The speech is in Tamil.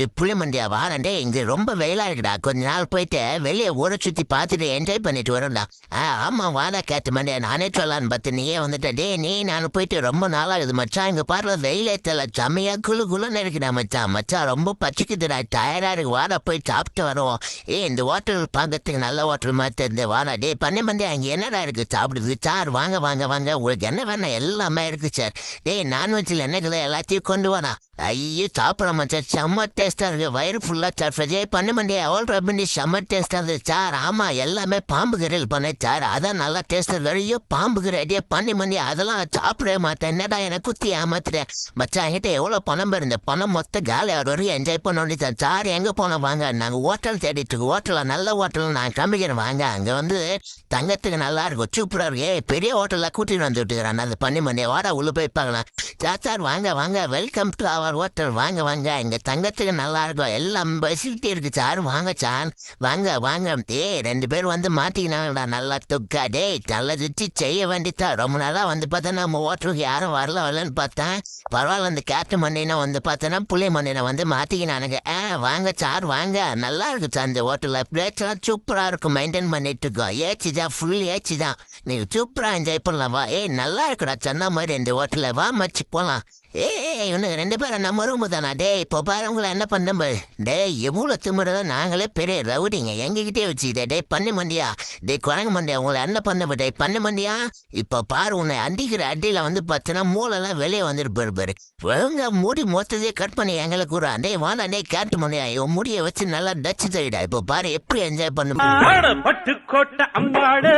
இது புளிமண்டியா வாரண்டே இங்க ரொம்ப வெயிலா இருக்குடா. கொஞ்ச நாள் போயிட்டு வெளியே ஊரை சுத்தி பார்த்துட்டு என்ஜாய் பண்ணிட்டு வரும்டா. ஆ ஆமா வாடா கேட்டு மண்டியா நானே சொல்லலான்னு பார்த்து நீயே வந்துட்ட. டே நீ நான் போயிட்டு ரொம்ப நாளாகுது மச்சான். இங்க பாருல வெயிலே தெரியல. செம்மையா குழு குழுன்னு இருக்குடா மச்சான். மச்சான் ரொம்ப பச்சிக்குதுடா டயர்டா இருக்கு. வாடா போய் சாப்பிட்டு வருவோம். ஏ இந்த ஹோட்டல் பார்க்கறதுக்கு நல்ல ஹோட்டல் மாதிரி தெரிஞ்சு வாடா டே பண்ணி பண்ணி அங்க என்னடா இருக்கு? சாப்பிடுது. சார் வாங்க வாங்க வாங்க. உங்களுக்கு என்ன வேணா எல்லாமே இருக்கு சார். டேய் நான்வெஜ்ல என்ன எல்லாத்தையும் கொண்டு வாடா. ஐயோ சாப்பிட மச்சான் செம்ம டேஸ்ட்டாக இருக்கு. வயிறு சார் சாப்பிட்டு பண்ண மண்டியா அவள் பண்ணி செம்ம டேஸ்ட்டாக இருந்தது சார் ஆமாம் எல்லாமே பாம்பு கிரில் பண்ணேன் சார். அதான் நல்லா டேஸ்ட்டாக இருக்குது ஐயோ பாம்பு கிரேடியே பண்ணி மண்டி அதெல்லாம் சாப்பிடவே மாட்டேன். என்னடா எனக்கு குத்தி ஏமாத்துறேன் மச்சான் என்கிட்ட எவ்வளோ பணம் இருந்த பணம் மொத்த காலி அவர் வரையும் என்ஜாய் பண்ண வேண்டியது சார் எங்கே போனோம் வாங்க? நாங்கள் ஹோட்டல் தேடிட்டு இருக்கோம். ஹோட்டலில் நல்ல ஹோட்டல் நான் கம்பிக்கிறேன் வாங்க. அங்கே வந்து தங்கத்துக்கு நல்லா இருக்கும். சூப்பராக இருக்கு பெரிய ஹோட்டலில் கூட்டிகிட்டு வந்து இருக்கிறேன். அது பண்ணி பண்ணி வாடா உள்ள போய் பார்க்கலாம். சார் சார் வாங்க வாங்க. வெல்கம் டு அவர் ஹோட்டல் வாங்க வாங்க. இங்கே தங்கத்துக்கு நல்லா இருக்கும் எல்லாம் ஃபெசிலிட்டி இருக்கு சார். வாங்க சார். வாங்க வாங்க. ஏய் ரெண்டு பேர் வந்து மாட்டிக்கினாங்கடா. நல்லா துக்கா. டேய் நல்லா வச்சு செய்ய வேண்டியதா? ரொம்ப நாளாக வந்து பார்த்தா நம்ம ஹோட்டலுக்கு யாரும் வரல வரலன்னு பார்த்தேன். பரவாயில்ல இந்த கேட்டு மண்டினா வந்து பார்த்தோன்னா புளி மண்ணினை வந்து மாட்டிக்கினானுங்க. ஆ வாங்க சார் வாங்க. நல்லா இருக்கு சார் இந்த ஹோட்டலில் பிளேட்ஸ்லாம் சூப்பராக இருக்கும் மெயின்டைன் பண்ணிட்டு இருக்கோம் ஏச்சி தான் ஃபுல் ஏச்சி தான் நீங்கள் சூப்பராக என்ஜாய் பண்ணலாம். வா. ஏய் நல்லா இருக்குடா. சொன்ன மாதிரி இந்த ஹோட்டலில் வா மச்சு போகலாம் டேய் இவனுக்கு ரெண்டு பேரும் நம்ம ரூமு தானா? டேய் இப்போ பாரு உங்களை என்ன பண்ண டேய் எவ்வளோ திமுறதோ நாங்களே பெரிய ரவுடிங்க. எங்ககிட்டே வச்சுக்கிட்டே டேய் பண்ணு மண்டியா. டேய் குரங்கு மண்டியா உங்களை என்ன பண்ண டேய் பண்ணு மண்டியா. இப்போ பாரு உன்னை அடிக்கிற அடியில் வந்து பார்த்தீங்கன்னா மூளைலாம் வெளியே வந்துட்டு பாரு. ஒழுங்க முடி மொத்தத்தையே கட் பண்ணி எங்களுக்கு கூட டேய் வாடா டேய் கேட்டு மண்டியா. இவன் முடியை வச்சு நல்லா டச்சு தவிடா இப்போ பாரு எப்படி என்ஜாய் பண்ண. அம்பாடு